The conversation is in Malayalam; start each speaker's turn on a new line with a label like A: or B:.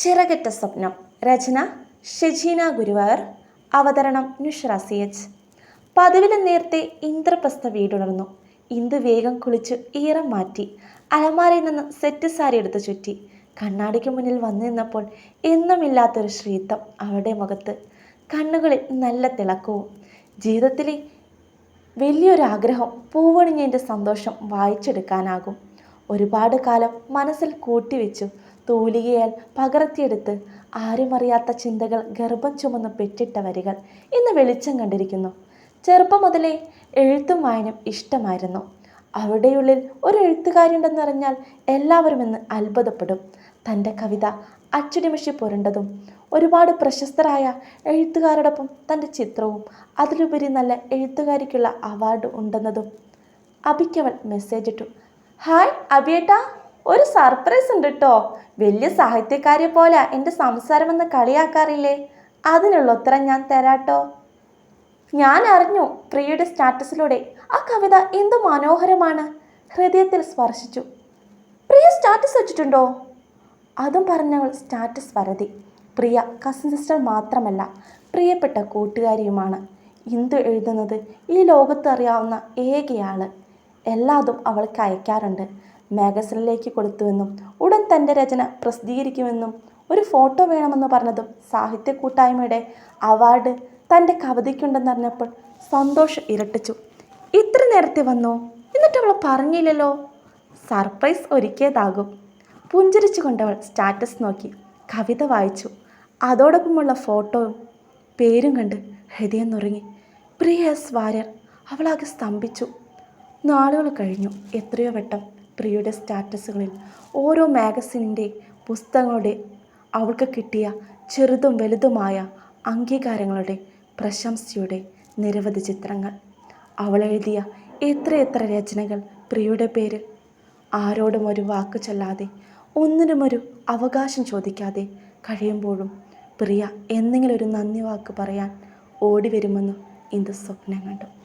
A: ചിറകറ്റ സ്വപ്നം. രചന ഷെജീന ഗുരുവായൂർ. അവതരണം നുഷ്ര സി എച്ച്. പതിവിന് നേരത്തെ ഇന്ദ്രപ്രസ്ഥ വീടുണർന്നു. ഇന്ദു വേഗം കുളിച്ച് ഈറം മാറ്റി. അലമാരയിൽ നിന്ന് സെറ്റ് സാരി എടുത്ത് ചുറ്റി. കണ്ണാടിക്ക് മുന്നിൽ വന്നു നിന്നപ്പോൾ എന്നുമില്ലാത്തൊരു ശ്രീത്വം അവളുടെ മുഖത്ത്. കണ്ണുകളിൽ നല്ല തിളക്കവും. ജീവിതത്തിലെ വലിയൊരാഗ്രഹം പൂവണിഞ്ഞതിന്റെ സന്തോഷം വായിച്ചെടുക്കാനാകും. ഒരുപാട് കാലം മനസ്സിൽ കൂട്ടിവെച്ചു തൂലികയാൽ പകർത്തിയെടുത്ത് ആരുമറിയാത്ത ചിന്തകൾ ഗർഭം ചുമന്ന് പെറ്റിട്ട വരികൾ ഇന്ന് വെളിച്ചം കണ്ടിരിക്കുന്നു. ചെറുപ്പം മുതലേ എഴുത്തും വായനും ഇഷ്ടമായിരുന്നു. അവിടെയുള്ളിൽ ഒരു എഴുത്തുകാരുണ്ടെന്നറിഞ്ഞാൽ എല്ലാവരും ഇന്ന് അത്ഭുതപ്പെടും. തന്റെ കവിത അച്ചുടിമിഷി പുരണ്ടതും ഒരുപാട് പ്രശസ്തരായ എഴുത്തുകാരോടൊപ്പം തന്റെ ചിത്രവും അതിലുപരി നല്ല എഴുത്തുകാരിക്കുള്ള അവാർഡ് ഉണ്ടെന്നതും അബിക്കവൾ മെസ്സേജ് ഇട്ടു. ഹായ് അബിയേട്ടാ. ഒരു സർപ്രൈസ് ഉണ്ട് കേട്ടോ വലിയ സാഹിത്യക്കാരെ പോലെ എന്റെ സംസാരമെന്ന് കളിയാക്കാറില്ലേ? അതിനുള്ള ഉത്തരം ഞാൻ തരാട്ടോ ഞാൻ അറിഞ്ഞു പ്രിയയുടെ സ്റ്റാറ്റസിലൂടെ ആ കവിത എന്തു മനോഹരമാണ്. ഹൃദയത്തിൽ സ്പർശിച്ചു. പ്രിയ സ്റ്റാറ്റസ് വെച്ചിട്ടുണ്ടോ? അതും പറഞ്ഞവൾ സ്റ്റാറ്റസ് വരതി പ്രിയ കസിൻ സിസ്റ്റർ മാത്രമല്ല പ്രിയപ്പെട്ട കൂട്ടുകാരിയുമാണ്. ഇന്ദു എഴുതുന്നത്? ഈ ലോകത്ത് അറിയാവുന്ന ഏകയാൾ. എല്ലാതും അവൾക്ക് അയക്കാറുണ്ട്. മാഗസിനിലേക്ക് കൊടുത്തുവെന്നും ഉടൻ തന്റെ രചന പ്രസിദ്ധീകരിക്കുമെന്നും ഒരു ഫോട്ടോ വേണമെന്ന് പറഞ്ഞതും സാഹിത്യ കൂട്ടായ്മയുടെ അവാർഡ് തന്റെ കവിതയ്ക്കുണ്ടെന്നറിഞ്ഞപ്പോൾ സന്തോഷം ഇരട്ടിച്ചു. ഇത്ര നേരത്തെ വന്നോ? എന്നിട്ട് അവൾ പറഞ്ഞില്ലല്ലോ? സർപ്രൈസ് ഒരുക്കിയതാകും. പുഞ്ചിരിച്ചു കൊണ്ടവൾ സ്റ്റാറ്റസ് നോക്കി കവിത വായിച്ചു. അതോടൊപ്പമുള്ള ഫോട്ടോയും പേരും കണ്ട് ഹൃദയം നുറങ്ങി. പ്രിയ എസ് വാര്യർ അവളാകെ സ്തംഭിച്ചു. നാളുകൾ കഴിഞ്ഞു എത്രയോ വട്ടം പ്രിയയുടെ സ്റ്റാറ്റസുകളിൽ ഓരോ മാഗസിനിന്റെ പുസ്തകങ്ങളുടെ അവൾക്ക് കിട്ടിയ ചെറുതും വലുതുമായ അംഗീകാരങ്ങളുടെ പ്രശംസയുടെ നിരവധി ചിത്രങ്ങൾ. അവൾ എഴുതിയ എത്രയെത്ര രചനകൾ പ്രിയയുടെ പേരിൽ. ആരോടും ഒരു വാക്ക് ചൊല്ലാതെ ഒന്നിനുമൊരു അവകാശം ചോദിക്കാതെ കഴിയുമ്പോഴും പ്രിയ എന്തെങ്കിലും ഒരു നന്ദി വാക്ക് പറയാൻ ഓടി വരുമെന്ന് ഇന്ത് സ്വപ്നം കണ്ടു.